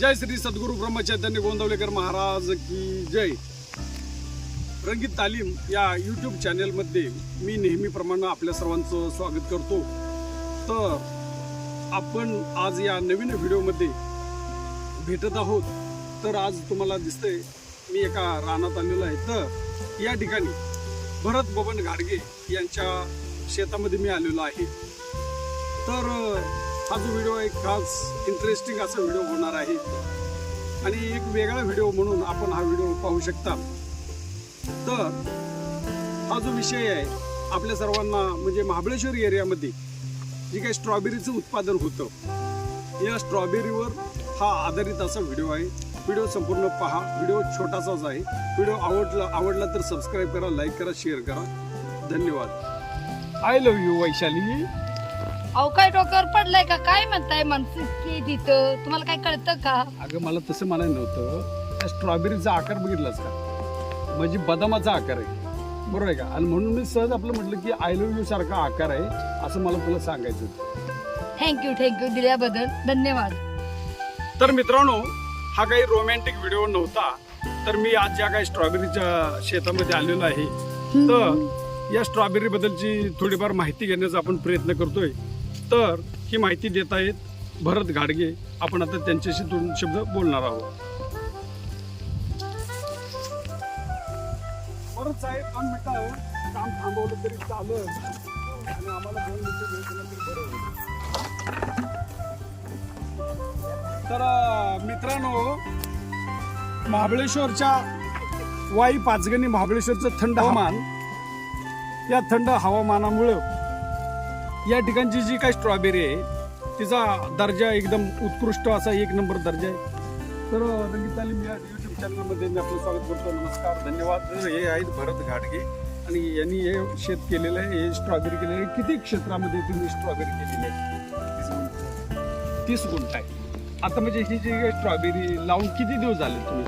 जय श्री सद्गुरू ब्रह्मचैतन्य गोंदवलेकर महाराज की जय. रंगीत तालीम या यूट्यूब चॅनेलमध्ये मी नेहमीप्रमाणे आपल्या सर्वांचं स्वागत करतो. तर आपण आज या नवीन व्हिडिओमध्ये भेटत आहोत. तर आज तुम्हाला दिसतंय मी एका रानात आलेलो आहे. तर या ठिकाणी भरत बबन घाडगे यांच्या शेतामध्ये मी आलेलो आहे. तर हा जो व्हिडिओ एक खास इंटरेस्टिंग असा व्हिडिओ होणार आहे. आणि एक वेगळा व्हिडिओ म्हणून आपण हा व्हिडिओ पाहू शकता. तर हा जो विषय आहे आपल्या सर्वांना म्हणजे महाबळेश्वर एरियामध्ये जे काही स्ट्रॉबेरीचं उत्पादन होतं या स्ट्रॉबेरीवर हा आधारित असा व्हिडिओ आहे. व्हिडिओ संपूर्ण पहा. व्हिडिओ छोटासाच आहे. व्हिडिओ आवडला आवडला तर सबस्क्राईब करा लाईक करा शेअर करा. धन्यवाद. I love you Vaishali. अहो काय डोक्यावर पडलाय का? काय म्हणताय माणसं की तिथं तुम्हाला काय कळतं का? अगं मला तसं म्हणायला नव्हतं. त्या स्ट्रॉबेरीचा आकार बघितलास का? म्हणजे बदामाचा आकार आहे. बरोबर आहे का? आणि म्हणून मी सहज आपलं म्हटलं की आय लव्ह यू सारखा आकार आहे असं मला तुला सांगायचं होतं. थँक्यू थँक्यू दिल्याबद्दल धन्यवाद. तर मित्रांनो हा काही रोमॅन्टिक व्हिडिओ नव्हता तर मी आज ज्या काही स्ट्रॉबेरीच्या शेतामध्ये आलेलो आहे. तर या स्ट्रॉबेरी बद्दलची थोडीफार माहिती घेण्याचा आपण प्रयत्न करतोय. तर ही माहिती देत आहेत भरत घाडगे आपण आता त्यांच्याशी दोन शब्द बोलणार आहोत. बरं साहेब काम थांबवलं तरी आणि आम्हाला दोन मिनिटं वेळ दिला तरी बरं होईल. तर मित्रांनो महाबळेश्वरच्या वाई पाचगणी महाबळेश्वरचं थंड हवामान. या थंड हवामानामुळं या ठिकाणची जी काही स्ट्रॉबेरी आहे तिचा दर्जा एकदम उत्कृष्ट असा एक नंबर दर्जा आहे. तर रंगीत तालीम या यूट्यूब चॅनलमध्ये मी आपलं स्वागत करतो. नमस्कार धन्यवाद. हे आहेत भरत घाटगे आणि यांनी हे शेत केलेलं आहे हे स्ट्रॉबेरी केलेलं आहे. किती क्षेत्रामध्ये तुम्ही स्ट्रॉबेरी केलेली आहे? तीस गुंठ. आहे. आता म्हणजे ही जी स्ट्रॉबेरी लावून किती दिवस झाले तुम्ही?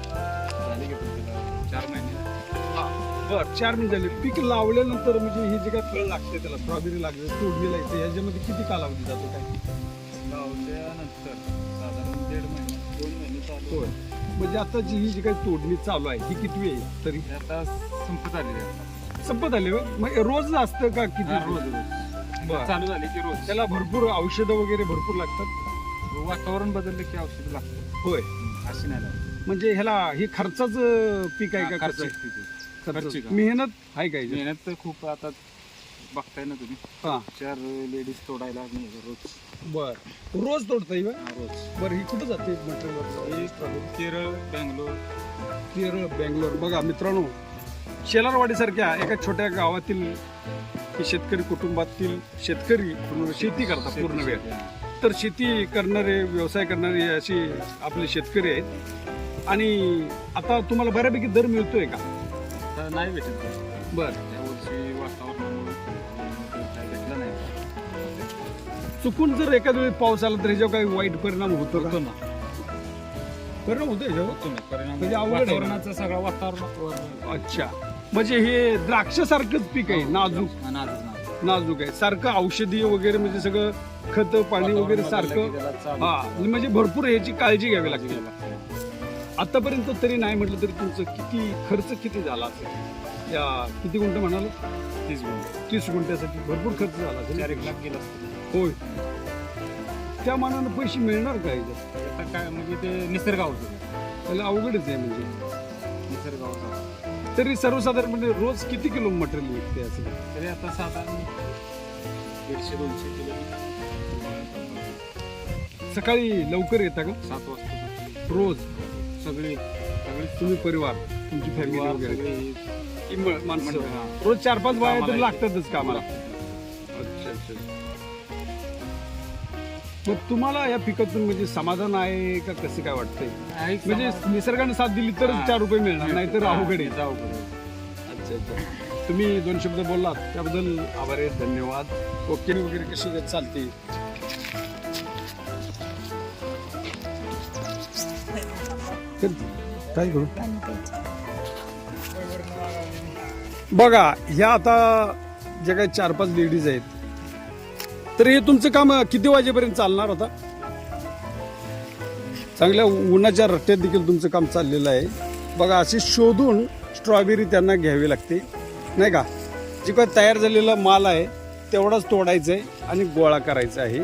बर चार झाले. पीक लावल्यानंतर म्हणजे हे जे काही फळ लागते त्याला स्ट्रॉबेरी लागते तोडणीला येते याच्यामध्ये किती कालावधी जातो काय? लावल्यानंतर साधारण दीड महिने दोन महिने चालू होय. म्हणजे आता जी ही जी काही तोडणी चालू आहे ही किती आहे तरी? हे आता संपत आलेली आहे आता. संपत आले होय? मग रोज असतं का किती? रोज रोज. बरं. चालू झाली की रोज. त्याला भरपूर औषधं वगैरे भरपूर लागतात? वातावरण बदललं की औषध लागतं होय. अशी नाही लागत. म्हणजे ह्याला हे खर्चाच पीक आहे का खर्च कसं आहे. तिथे. खर्च खर्चिक. आहे. मेहनत आहे काय मेहनत तर खूप आता बघताय ना तुम्ही. हा. चार लेडीज तोडायला रोज. बर. रोज तोडताय बा? हा, रोज. बरं ही कुठं जाते मटेरियल हे केरळ बेंगलोर. केरळ बेंगलोर. बघा मित्रांनो शेलारवाडीसारख्या एका छोट्या गावातील हे शेतकरी कुटुंबातील शेतकरी पूर्ण शेती करतात पूर्ण वेळ. तर शेती करणारे व्यवसाय करणारे असे आपले शेतकरी आहेत. आणि आता तुम्हाला बऱ्यापैकी दर मिळतोय का? आता नाही भेटत. बर. या वर्षी वातावरणामुळे काय भेटलं नाही. चुकून जर एखाद्या वेळी पाऊस आला तर ह्याच्यावर काही वाईट परिणाम होतो का? होतो ना. परिणाम होतो ह्याच्यावर? होतो ना. परिणाम म्हणजे अवघड आहे ना. वातावरणाचं सगळं वातावरण अच्छा. म्हणजे हे द्राक्षासारखंच पीक आहे नाजूक. नाजूक नाजूक. नाजूक आहे. सारखं औषधी वगैरे म्हणजे सगळं खत पाणी वगैरे सारखं. हा म्हणजे भरपूर याची काळजी घ्यावी लागते. आतापर्यंत तरी नाही म्हटलं तरी तुमचं किती खर्च किती झाला असेल? या किती गुंठ म्हणाल? तीस गुण तीस गुंठ्यासाठी भरपूर खर्च झाला असेल. चार एक लाख गेला होय. त्या मानानं पैसे मिळणार का इथं? आता काय म्हणजे ते निसर्गावर त्याला अवघडच आहे म्हणजे. निसर्गावर तरी सर्वसाधारणपणे रोज किती किलो मटेरियल निघते असं? तरी आता साधारण दीडशे दोनशे किलो सकाळी लवकर येता का? सात वाजता. रोज? सगळी सगळी तुम्ही परिवार तुमची फॅमिली वगैरे. सगळी की म- माणसं. मंडळ, हा. रोज चार पाच बाया तर. लागतातच कामाला. अच्छा अच्छा. मग तुम्हाला या पिकातून म्हणजे समाधान आहे का? कसं काय वाटतंय? म्हणजे निसर्गाने साथ दिली तर हा. चार रुपये मिळणार नाही तर अवघड आहे. अवघड. अच्छा अच्छा. तुम्ही दोन शब्द बोललात त्याबद्दल आभार आहे धन्यवाद. ओके वगैरे कशी चालते? चल काय करू? बघा ह्या आता ज्या काही चार पाच लेडीज आहेत तर हे तुमचं काम किती वाजेपर्यंत चालणार आता? चांगल्या उन्हाच्या रट्ट्यात देखील तुमचं काम चाललेलं आहे. बघा अशी शोधून स्ट्रॉबेरी त्यांना घ्यावी लागते. नाही का? जे काही तयार झालेला माल आहे तेवढाच तोडायचं आहे आणि गोळा करायचा आहे.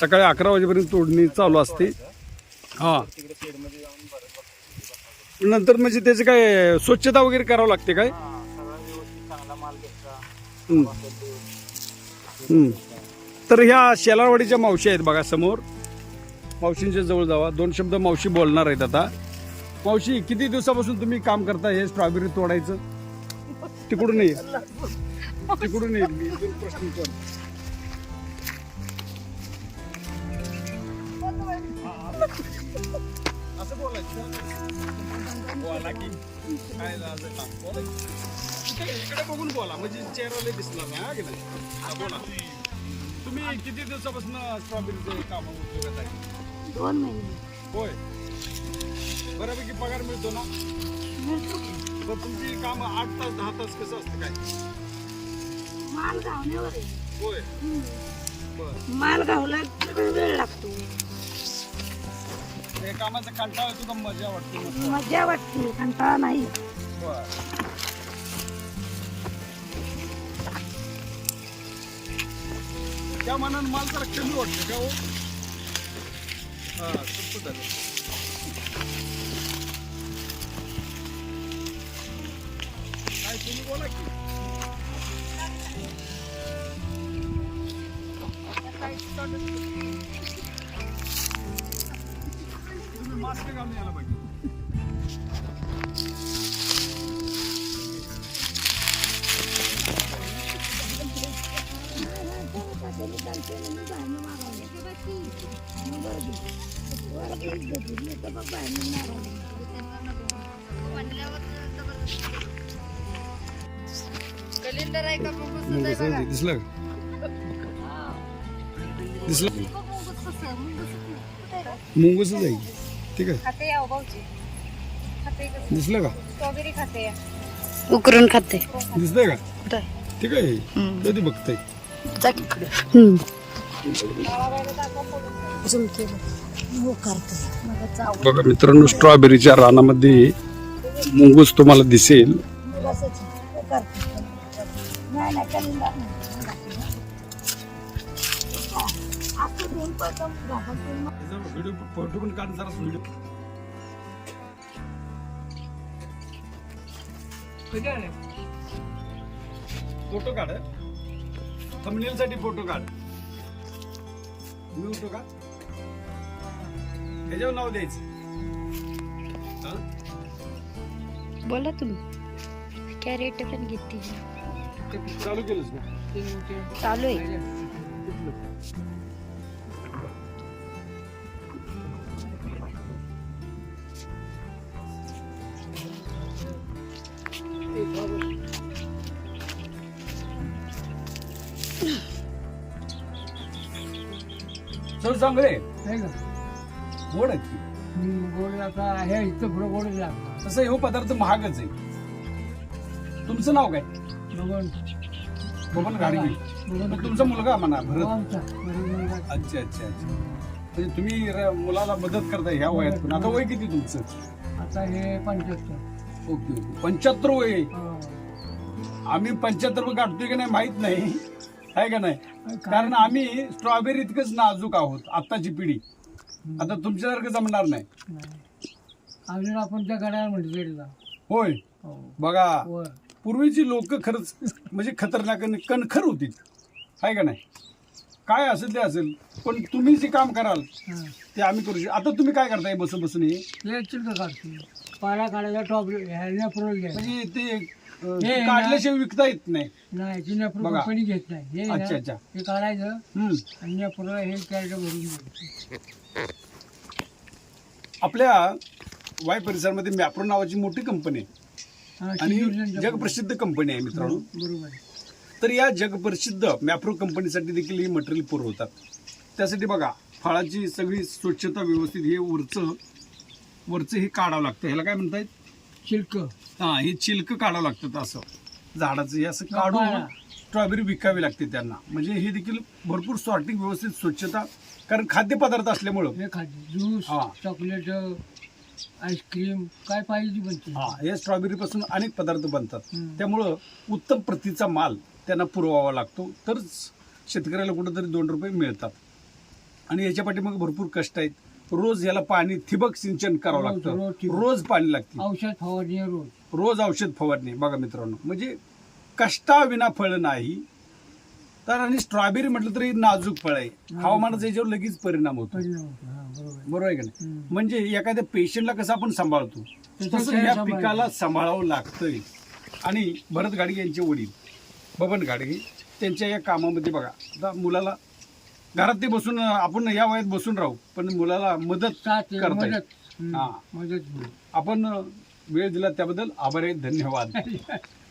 सकाळी अकरा वाजेपर्यंत तोडणी चालू असते. हां. तिकडे शेडमध्ये जाऊन बरं नंतर म्हणजे त्याचे काय स्वच्छता वगैरे करावं लागते काय? हां सगळा व्यवस्थित चांगला माल घेतला हं. हं. तर ह्या शेलारवाडीच्या मावशी आहेत बघा समोर. मावशींच्या जवळ जावा. दोन शब्द मावशी बोलणार आहेत आता. मावशी किती दिवसापासून तुम्ही काम करता हे स्ट्रॉबेरी तोडायचं? तिकडून ये. तिकडून ये. मी दोन प्रश्न विचारतो. असं बोलायचं. बोला की. काय झालं बोलायचं. इकडे बघून बोला. म्हणजे चेहरा लय दिसणार नाही हा की नाही? बोला. तुम्ही किती दिवसापासून स्ट्रॉबेरीचे काम उद्योगात आहे? दोन महिने. होय. बऱ्यापैकी पगार मिळतो ना. तर तुमची काम आठ तास दहा तास कसं असतं काय? माल गावण्यावर होय. बर. माल गावला वेळ लागतो. हे कामाचा कंटाळा येतो का मजा वाटते मजा वाटते कंटाळा नाही. बर. त्या मनानं माल जरा कमी वाटतं का हो? हा झालं काय तुम्ही बोला की. मास्क घालून यायला पाहिजे. कलिंदर आहे का? मुंगूस आहे बघा. दिसलं. दिसलं. मुंगूसच आहे. ठीक आहे. खाते या खाते कसं? दिसलं का? स्ट्रॉबेरी खाते या उकरून खाते. दिसतंय का? ठीक आहे. कधी बघताय? बघा. मित्रांनो स्ट्रॉबेरीच्या रानामध्ये मुंगूस तुम्हाला दिसेल. व्हिडिओ फोटो पण काढ जरा व्हिडिओ फोटो काढ थंबनेल साठी फोटो काढ. मी उठतो का? ह्याच्यावर नाव द्यायचं. हा? बोला तुम्ही. कॅरेट पण घेते चालू केलंस का? चालू आहे. चल चांगले? गोड आहेत की. गोड आता आहे इथं पुढं गोड लागला तसं हे पदार्थ महागच आहे. तुमचं नाव काय? बघून बबन गाडगे. मग तुमचा मुलगा म्हणा भरत. बरोबर अच्छा अच्छा अच्छा. म्हणजे तुम्ही र- मुलाला मदत करताय ह्या वयात पण. आता वय किती तुमचं? आता हे पंच्याहत्तर. Okay okay. पंच्याहत्तर वय आहे. हो. आम्ही पंच्याहत्तर गाठतोय की नाही माहीत नाही. आहे का नाही? कारण आम्ही स्ट्रॉबेरी इतकंच नाजूक आहोत आत्ताची पिढी. आता तुमच्यासारखं जमणार नाही. अजून आपण त्या गड्या म्हणजे गेला होय. हो. बघा पूर्वीची लोक खरंच म्हणजे खतरनाक आणि कणखर होती. आहे का नाही? काय असेल ते असेल पण तुम्ही जे काम कराल हा. ते आम्ही करू शकतो. आता तुम्ही काय करताय बसून बसून हे? हे चिलक काढतो. पाला काढायला टॉप म्हणजे ते हे ना- काढल्याशिवाय विकता येत नाही. बघा. घेत नाही. हे ना, अच्छा, अच्छा. हे काढायचं हम्म. आणि नेपूरला हे कॅरेट भरून घ्यायचं आपल्या वाय परिसरामध्ये मॅप्रो नावाची मोठी कंपनी आहे. हा, आणि जगप्रसिद्ध कंपनी आहे मित्रांनो. बरोबर आहे. तर या जगप्रसिद्ध मॅप्रो कंपनीसाठी देखील ही मटेरियल पुरवतात त्यासाठी बघा फळाची सगळी स्वच्छता व्यवस्थित हे वरचं वरचं हे काढावं लागतं. ह्याला काय म्हणतायत? चिलक. हा हे चिलक काढावं लागतं असं. झाडाचं हे असं काढून. स्ट्रॉबेरी विकावी लागते त्यांना. म्हणजे हे देखील भरपूर सॉर्टिंग व्यवस्थित स्वच्छता कारण खाद्यपदार्थ असल्यामुळं. हे ज्यूस हा. चॉकलेट आईस्क्रीम काय पाहिजे बनते? हा हे स्ट्रॉबेरी पासून अनेक पदार्थ बनतात. हम्म. त्यामुळं उत्तम प्रतीचा माल त्यांना पुरवावा लागतो. तरच शेतकऱ्याला कुठंतरी दोन रुपये मिळतात. आणि याच्या पाठीमागे भरपूर कष्ट आहेत. रोज याला पाणी ठिबक सिंचन करावं रोज- रोज लागतं ठिबक. रोज पाणी लागते. औषध फवारणी रोज. रोज औषध फवारणी बघा मित्रांनो म्हणजे कष्टाविना फळ नाही. तर आणि स्ट्रॉबेरी म्हटलं तरी नाजूक फळ आहे. हवामानाचा याच्यावर लगेच परिणाम होतो. परिणाम होतो. हा, बरोबर आहे. बरोबर आहे का नाही? हम्म. म्हणजे एखाद्या पेशंटला कसं आपण सांभाळतो? तसं तसं त्याला या. पिकाला सांभाळावं लागतंय. आणि भरत गाडगे यांचे वडील बबन गाडगे त्यांच्या या कामामध्ये बघा आता मुलाला घरात ते बसून आपण या वयात बसून राहू पण मुलाला मदत साथ आहे, करता येईल. मदत हम्म, हा. मदत. आपण वेळ दिला त्याबद्दल आभार आहे धन्यवाद